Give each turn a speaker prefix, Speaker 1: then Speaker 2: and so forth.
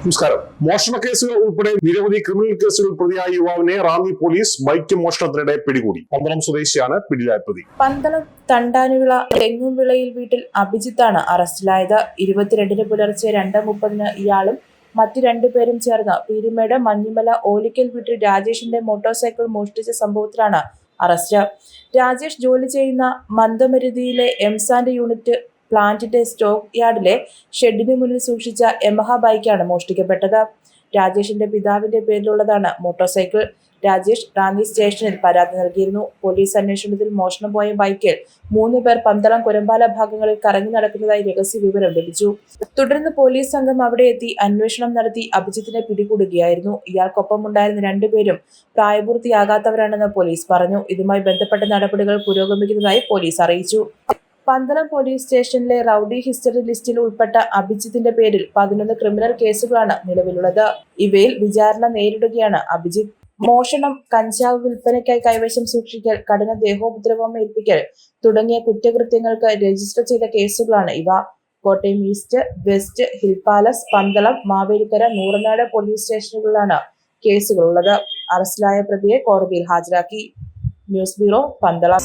Speaker 1: നമസ്കാരം. മോഷണ കേസുകൾ ഉൾപ്പെടെ നിരവധി ക്രിമിനൽ കേസുകൾ പ്രതിയായ യുവാവിനെ റാന്നി പോലീസ് ബൈക്ക് മോഷണത്തിനിടെ പിടികൂടി. പന്തളം സ്വദേശിയാണ് പിടിയിലായ പ്രതി.
Speaker 2: പന്തളം തണ്ടാനുവിള തെങ്ങുംവിളയിൽ വീട്ടിൽ അഭിജിത്താണ് അറസ്റ്റിലായത്. ഇരുപത്തിരണ്ടിന് പുലർച്ചെ രണ്ട് മുപ്പതിന് ഇയാളും മറ്റു രണ്ടുപേരും ചേർന്ന് പീരുമേട് മഞ്ഞിമല ഓലിക്കൽ വീട്ടിൽ രാജേഷിന്റെ മോട്ടോർ സൈക്കിൾ മോഷ്ടിച്ച സംഭവത്തിലാണ് അറസ്റ്റ്. രാജേഷ് ജോലി ചെയ്യുന്ന മന്ദമരുതിയിലെ എംസാന്റെ യൂണിറ്റ് പ്ലാന്റിന്റെ സ്റ്റോക്ക് യാർഡിലെ ഷെഡിന് മുന്നിൽ സൂക്ഷിച്ച യമഹ ബൈക്കാണ് മോഷ്ടിക്കപ്പെട്ടത്. രാജേഷിന്റെ പിതാവിന്റെ പേരിലുള്ളതാണ് മോട്ടോർ സൈക്കിൾ രാജേഷ് റാന്നി സ്റ്റേഷനിൽ പരാതി നൽകിയിരുന്നു. പോലീസ് അന്വേഷണത്തിൽ മോഷണം പോയ ബൈക്കിൽ മൂന്ന് പേർ പന്തളം കുരമ്പാല ഭാഗങ്ങളിൽ കറങ്ങി നടക്കുന്നതായി രഹസ്യ വിവരം ലഭിച്ചു. തുടർന്ന് പോലീസ് സംഘം അവിടെ എത്തി അന്വേഷണം നടത്തി അഭിജിത്തിനെ പിടികൂടുകയായിരുന്നു. ഇയാൾക്കൊപ്പം ഉണ്ടായിരുന്ന രണ്ടുപേരും പ്രായപൂർത്തിയാകാത്തവരാണെന്ന് പോലീസ് പറഞ്ഞു. ഇതുമായി ബന്ധപ്പെട്ട നടപടികൾ പുരോഗമിക്കുന്നതായി പോലീസ് അറിയിച്ചു. പന്തളം പോലീസ് സ്റ്റേഷനിലെ റൌഡി ഹിസ്റ്ററി ലിസ്റ്റിൽ ഉൾപ്പെട്ട അഭിജിത്തിന്റെ പേരിൽ പതിനൊന്ന് ക്രിമിനൽ കേസുകളാണ് നിലവിലുള്ളത്. ഇവയിൽ വിചാരണ നേരിടുകയാണ് അഭിജിത്ത്. മോഷണം കഞ്ചാവ് വിൽപ്പനയ്ക്കായി കൈവശം സൂക്ഷിക്കൽ കഠിന ദേഹോപദ്രവം ഏൽപ്പിക്കൽ തുടങ്ങിയ കുറ്റകൃത്യങ്ങൾക്ക് രജിസ്റ്റർ ചെയ്ത കേസുകളാണ് ഇവ. Kottayam east west hill palace Pandalam Mavelikkara Nooranad police സ്റ്റേഷനുകളിലാണ് കേസുകളുള്ളത്. അറസ്റ്റിലായ പ്രതിയെ കോടതിയിൽ ഹാജരാക്കി. News bureau Pandalam.